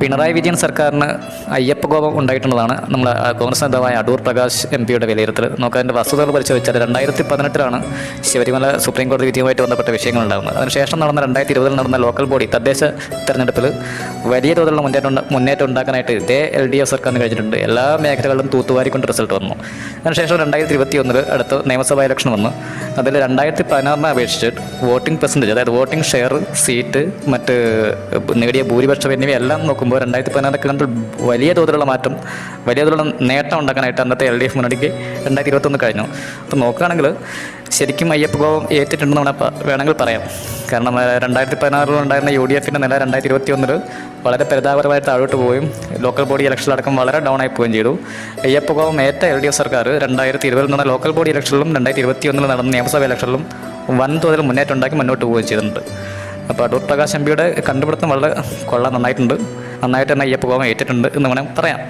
പിണറായി വിജയൻ സർക്കാരിന് അയ്യപ്പ കോപം ഉണ്ടായിട്ടുള്ളതാണ് നമ്മുടെ കോൺഗ്രസ് നേതാവായ അടൂർ പ്രകാശ് എം പിയുടെ വിലയിരുത്തൽ. നമുക്ക് അതിന്റെ വസ്തുതകൾ പരിശോധിച്ചാൽ രണ്ടായിരത്തി പതിനെട്ടിലാണ് ശബരിമല സുപ്രീം കോടതി വിധിയുമായിട്ട് ബന്ധപ്പെട്ട വിഷയങ്ങൾ ഉണ്ടാകുന്നത് അതിനുശേഷം നടന്ന രണ്ടായിരത്തി ഇരുപതിൽ നടന്ന ലോക്കൽ ബോഡി തദ്ദേശ തെരഞ്ഞെടുപ്പിൽ വലിയ തോതിലുള്ള മുന്നേറ്റം മുന്നേറ്റം ഉണ്ടാക്കാനായിട്ട് ഇതേ എൽ ഡി എഫ് സർക്കാരിന് കഴിഞ്ഞിട്ടുണ്ട്. എല്ലാ മേഖലകളിലും തൂത്തുവാരിക്കൊണ്ട് റിസൾട്ട് വന്നു. അതിനുശേഷം രണ്ടായിരത്തി ഇരുപത്തി ഒന്നിൽ അടുത്ത നിയമസഭാ ഇലക്ഷൻ വന്നു. അതിൽ രണ്ടായിരത്തി പതിനാറിനെ അപേക്ഷിച്ച് വോട്ടിംഗ് പെർസെന്റേജ് അതായത് വോട്ടിംഗ് ഷെയർ സീറ്റ് മറ്റ് നേടിയ ഭൂരിപക്ഷം എന്നിവയെല്ലാം നോക്കുമ്പോൾ രണ്ടായിരത്തി പതിനാറൊക്കെ കണ്ട് വലിയ തോതിലുള്ള മാറ്റം വലിയ തോതിലുള്ള നേട്ടം ഉണ്ടാക്കാനായിട്ട് അന്നത്തെ എൽ ഡി എഫ് മുന്നണിക്ക് രണ്ടായിരത്തി ഇരുപത്തൊന്ന് കഴിഞ്ഞു. അപ്പോൾ നോക്കുകയാണെങ്കിൽ ശരിക്കും അയ്യപ്പ ഗോപം ഏറ്റിട്ടുണ്ടെന്ന് വേണമെങ്കിൽ പറയാം. കാരണം രണ്ടായിരത്തി പതിനാറിൽ ഉണ്ടായിരുന്ന യു ഡി എഫിന്റെ നില രണ്ടായിരത്തി ഇരുപത്തി ഒന്നിൽ വളരെ പരിതാപകരമായി താഴോട്ട് പോവുകയും ലോക്കൽ ബോഡി ഇലക്ഷനിലടക്കം വളരെ ഡൗൺ ആയി പോവുകയും ചെയ്തു. അയ്യപ്പ ഗോപം ഏറ്റ എൽ ഡി എഫ് സർക്കാർ രണ്ടായിരത്തി ഇരുപതിൽ നടന്ന ലോക്കൽ ബോഡി ഇലക്ഷനിലും രണ്ടായിരത്തി ഇരുപത്തി ഒന്നിൽ നടന്ന നിയമസഭാ ഇലക്ഷനിലും വൻതോതിൽ മുന്നേറ്റം ഉണ്ടാക്കി മുന്നോട്ട് പോവുകയും ചെയ്തിട്ടുണ്ട്. അപ്പോൾ അടൂർ പ്രകാശ് എം പിയുടെ കണ്ടുപിടുത്തം വളരെ കൊള്ളാൻ നന്നായിട്ടുണ്ട്. നന്നായിട്ട് തന്നെ അയ്യപ്പ ഗോവം ഏറ്റിട്ടുണ്ട് എന്ന് വേണമെങ്കിൽ പറയാം